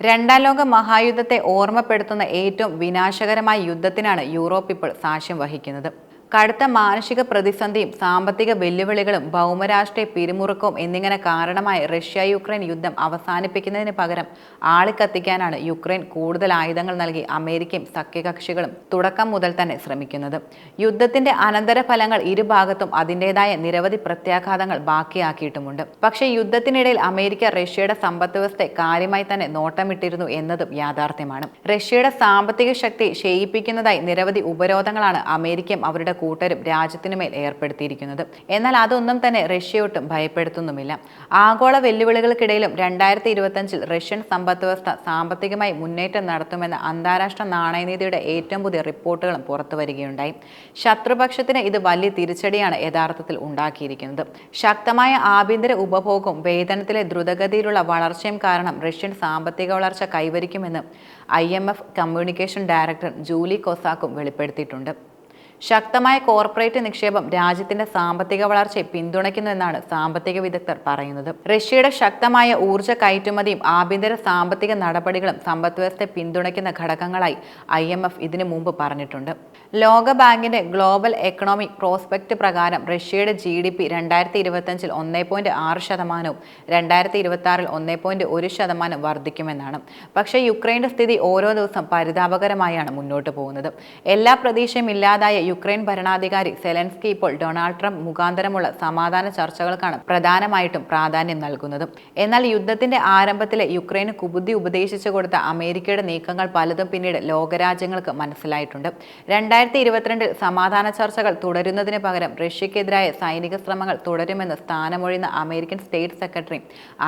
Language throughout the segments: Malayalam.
രണ്ടാം ലോക മഹായുദ്ധത്തെ ഓർമ്മപ്പെടുത്തുന്ന ഏറ്റവും വിനാശകരമായ യുദ്ധത്തിനാണ് യൂറോപ്പ് ഇപ്പോൾ സാക്ഷ്യം വഹിക്കുന്നത്. കടുത്ത മാനസിക പ്രതിസന്ധിയും സാമ്പത്തിക വെല്ലുവിളികളും ഭൗമരാഷ്ട്രീയ പിരിമുറുക്കവും എന്നിങ്ങനെ കാരണമായി റഷ്യ യുക്രൈൻ യുദ്ധം അവസാനിപ്പിക്കുന്നതിന് പകരം ആളിക്കത്തിക്കാനാണ് യുക്രൈൻ കൂടുതൽ ആയുധങ്ങൾ നൽകി അമേരിക്കയും സഖ്യകക്ഷികളും തുടക്കം മുതൽ തന്നെ ശ്രമിക്കുന്നത്. യുദ്ധത്തിന്റെ അനന്തരഫലങ്ങൾ ഇരുഭാഗത്തും അതിന്റെതായ നിരവധി പ്രത്യാഘാതങ്ങൾ ബാക്കിയാക്കിയിട്ടുമുണ്ട്. പക്ഷേ യുദ്ധത്തിനിടയിൽ അമേരിക്ക റഷ്യയുടെ സമ്പദ് വ്യവസ്ഥയെ കാര്യമായി തന്നെ നോട്ടമിട്ടിരുന്നു എന്നതും യാഥാർത്ഥ്യമാണ്. റഷ്യയുടെ സാമ്പത്തിക ശക്തി ക്ഷയിപ്പിക്കുന്നതായി നിരവധി ഉപരോധങ്ങളാണ് അമേരിക്കയും അവരുടെ കൂട്ടരും രാജ്യത്തിനുമേൽ ഏർപ്പെടുത്തിയിരിക്കുന്നത്. എന്നാൽ അതൊന്നും തന്നെ റഷ്യയൊട്ടും ഭയപ്പെടുത്തുന്നുമില്ല. ആഗോള വെല്ലുവിളികൾക്കിടയിലും രണ്ടായിരത്തി ഇരുപത്തഞ്ചിൽ റഷ്യൻ സമ്പദ് വ്യവസ്ഥ സാമ്പത്തികമായി മുന്നേറ്റം നടത്തുമെന്ന അന്താരാഷ്ട്ര നാണയനിധിയുടെ ഏറ്റവും പുതിയ റിപ്പോർട്ടുകളും പുറത്തു വരികയുണ്ടായി. ശത്രുപക്ഷത്തിന് ഇത് വലിയ തിരിച്ചടിയാണ് യഥാർത്ഥത്തിൽ ഉണ്ടാക്കിയിരിക്കുന്നത്. ശക്തമായ ആഭ്യന്തര ഉപഭോഗവും വേതനത്തിലെ ദ്രുതഗതിയിലുള്ള വളർച്ചയും കാരണം റഷ്യൻ സാമ്പത്തിക വളർച്ച കൈവരിക്കുമെന്ന് I M F communication director Julie കൊസാക്കും വെളിപ്പെടുത്തിയിട്ടുണ്ട്. ശക്തമായ കോർപ്പറേറ്റ് നിക്ഷേപം രാജ്യത്തിന്റെ സാമ്പത്തിക വളർച്ചയെ പിന്തുണയ്ക്കുന്നുവെന്നാണ് സാമ്പത്തിക വിദഗ്ധർ പറയുന്നത്. റഷ്യയുടെ ശക്തമായ ഊർജ കയറ്റുമതിയും ആഭ്യന്തര സാമ്പത്തിക നടപടികളും സമ്പദ്വ്യവസ്ഥയെ പിന്തുണയ്ക്കുന്ന ഘടകങ്ങളായി ഐ എം എഫ് ഇതിനു മുമ്പ് പറഞ്ഞിട്ടുണ്ട്. ലോകബാങ്കിന്റെ ഗ്ലോബൽ എക്കണോമിക് പ്രോസ്പെക്ട് പ്രകാരം റഷ്യയുടെ ജി ഡി പി രണ്ടായിരത്തി ഇരുപത്തഞ്ചിൽ ഒന്നേ പോയിന്റ് ആറ് ശതമാനവും രണ്ടായിരത്തി ഇരുപത്തി ആറിൽ ഒന്നേ പോയിന്റ് ഒരു ശതമാനം വർദ്ധിക്കുമെന്നാണ്. പക്ഷേ യുക്രൈന്റെ സ്ഥിതി ഓരോ ദിവസം പരിതാപകരമായാണ് മുന്നോട്ട് പോകുന്നത്. എല്ലാ പ്രതീക്ഷയും ഇല്ലാതായ യുക്രൈൻ ഭരണാധികാരി സെലൻസ്കി ഇപ്പോൾ ഡൊണാൾഡ് ട്രംപ് മുഖാന്തരമുള്ള സമാധാന ചർച്ചകൾക്കാണ് പ്രധാനമായിട്ടും പ്രാധാന്യം നൽകുന്നത്. എന്നാൽ യുദ്ധത്തിന്റെ ആരംഭത്തിലെ യുക്രൈന് കുബുദ്ധി ഉപദേശിച്ചു കൊടുത്ത അമേരിക്കയുടെ നീക്കങ്ങൾ പലതും പിന്നീട് ലോകരാജ്യങ്ങൾക്ക് മനസ്സിലായിട്ടുണ്ട്. രണ്ടായിരത്തി ഇരുപത്തിരണ്ടിൽ സമാധാന ചർച്ചകൾ തുടരുന്നതിന് പകരം റഷ്യക്കെതിരായ സൈനിക ശ്രമങ്ങൾ തുടരുമെന്ന് സ്ഥാനമൊഴിയുന്ന American state secretary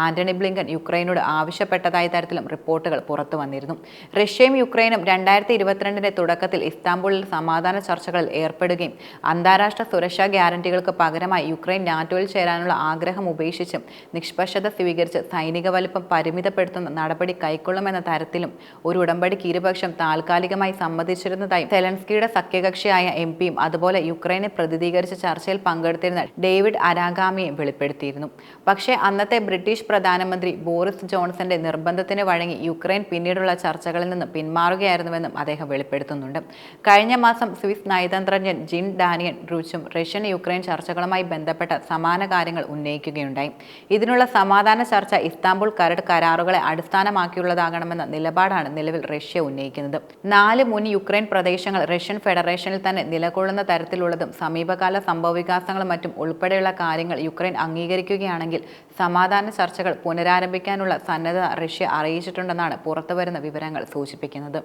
Antony Blinken യുക്രൈനോട് ആവശ്യപ്പെട്ടതായ തരത്തിലും റിപ്പോർട്ടുകൾ പുറത്തു വന്നിരുന്നു. റഷ്യയും യുക്രൈനും രണ്ടായിരത്തി ഇരുപത്തിരണ്ടിന്റെ തുടക്കത്തിൽ ഇസ്താംബുളിൽ സമാധാന ചർച്ചകളിൽ ഏർപ്പെടുകയും അന്താരാഷ്ട്ര സുരക്ഷാ ഗ്യാരണ്ടികൾക്ക് പകരമായി യുക്രൈൻ നാറ്റോയിൽ ചേരാനുള്ള ആഗ്രഹം ഉപേക്ഷിച്ചും നിഷ്പക്ഷത സ്വീകരിച്ച് സൈനിക വലിപ്പം പരിമിതപ്പെടുത്തുന്ന നടപടി കൈക്കൊള്ളുമെന്ന തരത്തിലും ഒരു ഉടമ്പടിക്ക് ഇരുപക്ഷം താൽക്കാലികമായി സമ്മതിച്ചിരുന്നതായും സെലൻസ്കിയുടെ സഖ്യകക്ഷിയായ എം പിയും അതുപോലെ യുക്രൈനെ പ്രതിനിധീകരിച്ച ചർച്ചയിൽ പങ്കെടുത്തിരുന്ന ഡേവിഡ് അരാഗാമിയെ വെളിപ്പെടുത്തിയിരുന്നു. പക്ഷേ അന്നത്തെ ബ്രിട്ടീഷ് പ്രധാനമന്ത്രി ബോറിസ് ജോൺസന്റെ നിർബന്ധത്തിന് വഴങ്ങി യുക്രൈൻ പിന്നീടുള്ള ചർച്ചകളിൽ നിന്ന് പിന്മാറുകയായിരുന്നുവെന്നും അദ്ദേഹം വെളിപ്പെടുത്തുന്നുണ്ട്. കഴിഞ്ഞ മാസം സ്വിസ് നയതന്ത്രജ്ഞൻ ജിൻ ഡാനിയൻ റൂച്ചും റഷ്യൻ യുക്രൈൻ ചർച്ചകളുമായി ബന്ധപ്പെട്ട സമാന കാര്യങ്ങൾ ഉന്നയിക്കുകയുണ്ടായി. ഇതിനുള്ള സമാധാന ചർച്ച ഇസ്താംബുൾ കരട് കരാറുകളെ അടിസ്ഥാനമാക്കിയുള്ളതാകണമെന്ന നിലപാടാണ് നിലവിൽ റഷ്യ ഉന്നയിക്കുന്നത്. നാല് മുൻ യുക്രൈൻ പ്രദേശങ്ങൾ റഷ്യൻ ഫെഡറേഷനിൽ തന്നെ നിലകൊള്ളുന്ന തരത്തിലുള്ളതും സമീപകാല സംഭവവികാസങ്ങളും മറ്റും ഉൾപ്പെടെയുള്ള കാര്യങ്ങൾ യുക്രൈൻ അംഗീകരിക്കുകയാണെങ്കിൽ സമാധാന ചർച്ചകൾ പുനരാരംഭിക്കാനുള്ള സന്നദ്ധത റഷ്യ അറിയിച്ചിട്ടുണ്ടെന്നാണ് പുറത്തുവരുന്ന വിവരങ്ങൾ സൂചിപ്പിക്കുന്നത്.